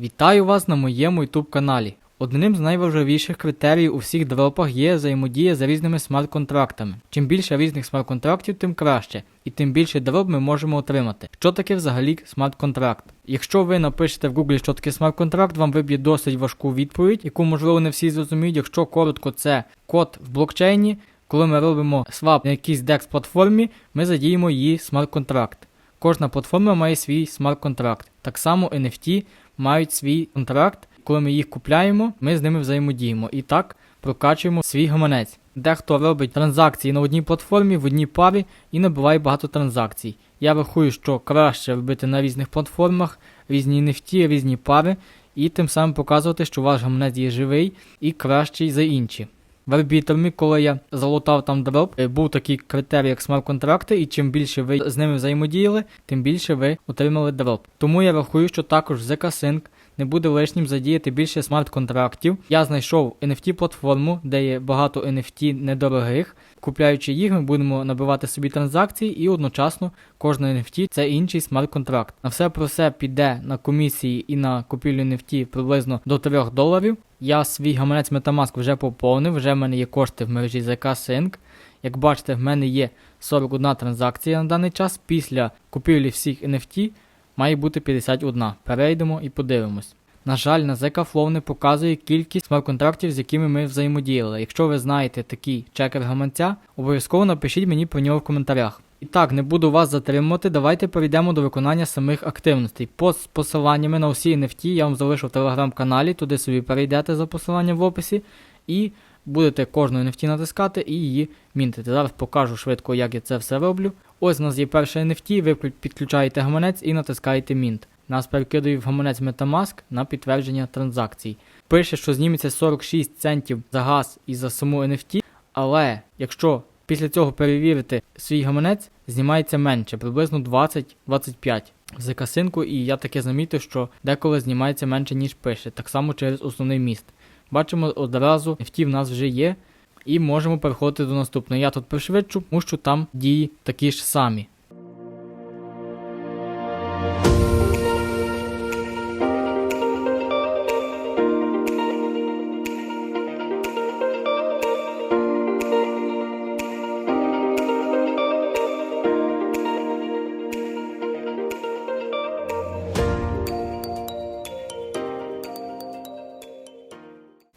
Вітаю вас на моєму YouTube каналі. Одним з найважливіших критеріїв у всіх дропах є взаємодія з різними смарт-контрактами. Чим більше різних смарт-контрактів, тим краще, і тим більше дроп ми можемо отримати. Що таке взагалі смарт-контракт? Якщо ви напишете в Google, що таке смарт-контракт, вам виб'є досить важку відповідь, яку можливо не всі зрозуміють. Якщо коротко, це код в блокчейні. Коли ми робимо свап на якійсь DEX платформі, ми задіємо її смарт-контракт. Кожна платформа має свій смарт-контракт. Так само NFT мають свій контракт. Коли ми їх купляємо, ми з ними взаємодіємо і так прокачуємо свій гаманець. Дехто робить транзакції на одній платформі, в одній парі і набиває багато транзакцій. Я рахую, що краще робити на різних платформах, різні NFT, різні пари, і тим самим показувати, що ваш гаманець є живий і кращий за інші. В арбітрумі, коли я залутав там дроп, е, був такий критерій, як смарт-контракти, і чим більше ви з ними взаємодіяли, тим більше ви отримали дроп. Тому я рахую, що також в ZK-Sync не буде лишнім задіяти більше смарт-контрактів. Я знайшов NFT-платформу, де є багато NFT недорогих. Купляючи їх, ми будемо набивати собі транзакції, і одночасно кожна NFT це інший смарт-контракт. На все про все піде на комісії і на купівлю NFT приблизно до 3 доларів. Я свій гаманець Metamask вже поповнив, вже в мене є кошти в мережі ZK Sync. Як бачите, в мене є 41 транзакція на даний час. Після купівлі всіх NFT має бути 51. Перейдемо і подивимось. На жаль, на Flow не показує кількість смарт-контрактів, з якими ми взаємодіяли. Якщо ви знаєте такий чекер гаманця, обов'язково напишіть мені про нього в коментарях. І так, не буду вас затримувати, давайте перейдемо до виконання самих активностей. По з посиланнями на усі NFT я вам залишу в телеграм-каналі, туди собі перейдете за посиланням в описі і будете кожну NFT натискати і її мінтити. Зараз покажу швидко, як я це все роблю. Ось у нас є перше NFT, ви підключаєте гаманець і натискаєте Мінт. Нас перекидує в гаманець Metamask на підтвердження транзакцій. Пише, що зніметься 46 центів за газ і за саму NFT, але якщо після цього перевірити свій гаманець, знімається менше, приблизно 20-25 з касинку, і я таке замітив, що деколи знімається менше, ніж пише, так само через основний міст. Бачимо одразу, NFT в нас вже є, і можемо переходити до наступного. Я тут пришвидшу, тому що там дії такі ж самі.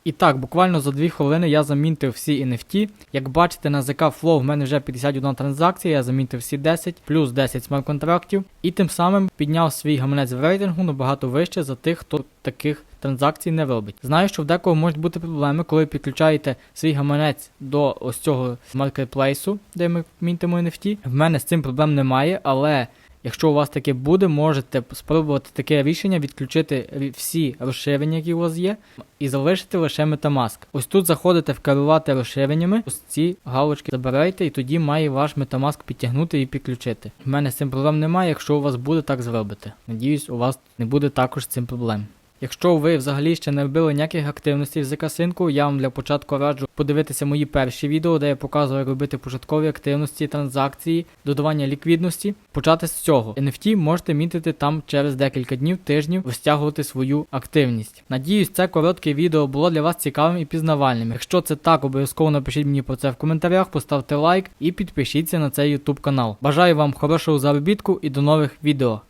І так, буквально за 2 хвилини я замінтив всі NFT. Як бачите, на ZK Flow в мене вже 51 транзакція, я замінтив всі 10, плюс 10 смарт-контрактів, і тим самим підняв свій гаманець в рейтингу набагато вище за тих, хто таких транзакцій не робить. Знаю, що в декого можуть бути проблеми, коли підключаєте свій гаманець до ось цього маркетплейсу, де ми мінтимо NFT. В мене з цим проблем немає, але. Якщо у вас таке буде, можете спробувати таке рішення відключити всі розширення, які у вас є, і залишити лише Metamask. Ось тут заходите в керувати розширеннями, ось ці галочки забирайте, і тоді має ваш Metamask підтягнути і підключити. У мене з цим проблем немає, якщо у вас буде так зробити. Надіюсь, у вас не буде також з цим проблем. Якщо ви взагалі ще не робили ніяких активностей в ZK-синку, я вам для початку раджу подивитися мої перші відео, де я показую, як робити початкові активності, транзакції, додавання ліквідності. Почати з цього. NFT можете мітити там через декілька днів, тижнів, розтягувати свою активність. Надіюсь, це коротке відео було для вас цікавим і пізнавальним. Якщо це так, обов'язково напишіть мені про це в коментарях, поставте лайк і підпишіться на цей YouTube канал. Бажаю вам хорошого заробітку і до нових відео.